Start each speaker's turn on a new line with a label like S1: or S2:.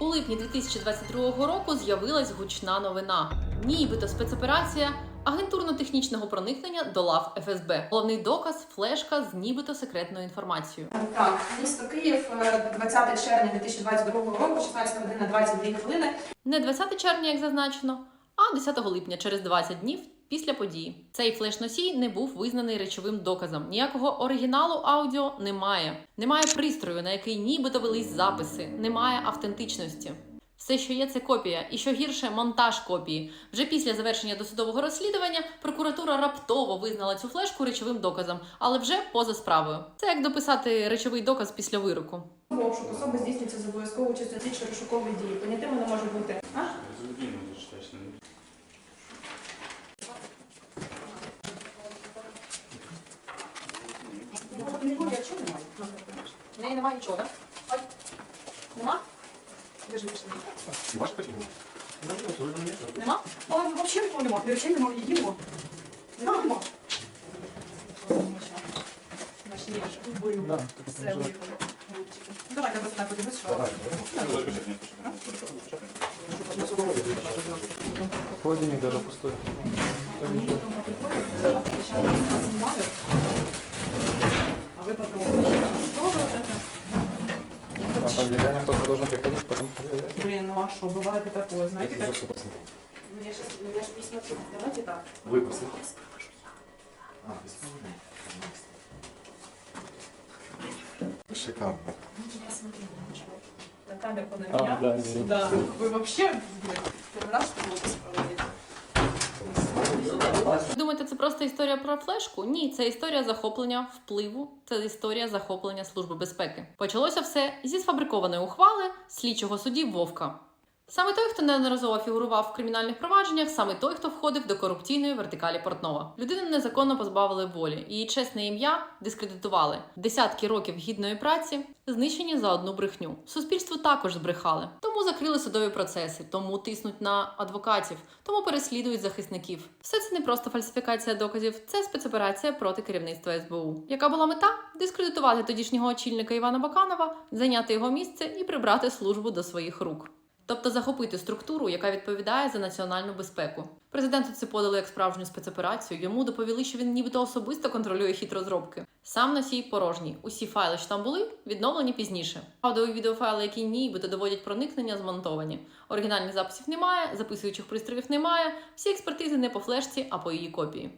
S1: У липні 2022 року з'явилась гучна новина. Нібито спецоперація агентурно-технічного проникнення до лав ФСБ. Головний доказ флешка з нібито секретною інформацією.
S2: Так, місто Київ, е, 20 червня 2022 року, 16 година 22 хвилини.
S1: Не 20 червня, як зазначено, а 10 липня, через 20 днів після події. Цей флеш-носій не був визнаний речовим доказом. Ніякого оригіналу аудіо немає. Немає пристрою, на який нібито велись записи, немає автентичності. Все, що є, це копія, і що гірше, монтаж копії. Вже після завершення досудового розслідування прокуратура раптово визнала цю флешку речовим доказом, але вже поза справою. Це як дописати речовий доказ після вироку.
S2: Обшук особи здійснюється з обов'язковою участю слідчо розшукової дії. Понятими не може бути. А? В неї немає нічого, так? Ой. Нема? Де ж вийшли? Нема?
S3: А вообще нікого нема, взагалі нема, їдемо. Нема, нема.
S2: Значить, є вже.
S3: Да,
S2: Все виїхало. Давайте без мене подивись, що.
S4: Холодильник даже пустой.
S2: А ви попробуйте Що ви це?
S4: А там реально кто-то должен приходить, потом проверять.
S2: Блин, ну а что, бывает и такое, знаете, как... Ну, я сейчас, я же не смотрю. Давайте так.
S5: Выпуск. А, Шикарно.
S2: Я смотрю на ничего. На камеру на
S4: А,
S2: меня.
S4: да, верю.
S2: Да. Вы вообще, блин, первый раз что выпуск проводите.
S1: Думаєте, це просто історія про флешку? Ні, це історія захоплення впливу, це історія захоплення служби безпеки. Почалося все зі сфабрикованої ухвали слідчого судді Вовка. Саме той, хто неодноразово фігурував в кримінальних провадженнях, саме той, хто входив до корупційної вертикалі Портнова. Людину незаконно позбавили волі, її чесне ім'я дискредитували. Десятки років гідної праці знищені за одну брехню. Суспільству також збрехали, тому закрили судові процеси, тому тиснуть на адвокатів, тому переслідують захисників. Все це не просто фальсифікація доказів, це спецоперація проти керівництва СБУ. Яка була мета? Дискредитувати тодішнього очільника Івана Баканова, зайняти його місце і прибрати службу до своїх рук. Тобто захопити структуру, яка відповідає за національну безпеку. Президенту це подали як справжню спецоперацію. Йому доповіли, що він нібито особисто контролює хід розробки. Сам носій порожній. Усі файли, що там були, відновлені пізніше. Аудіо відеофайли, які нібито доводять проникнення, змонтовані. Оригінальних записів немає, записуючих пристроїв немає. Всі експертизи не по флешці, а по її копії.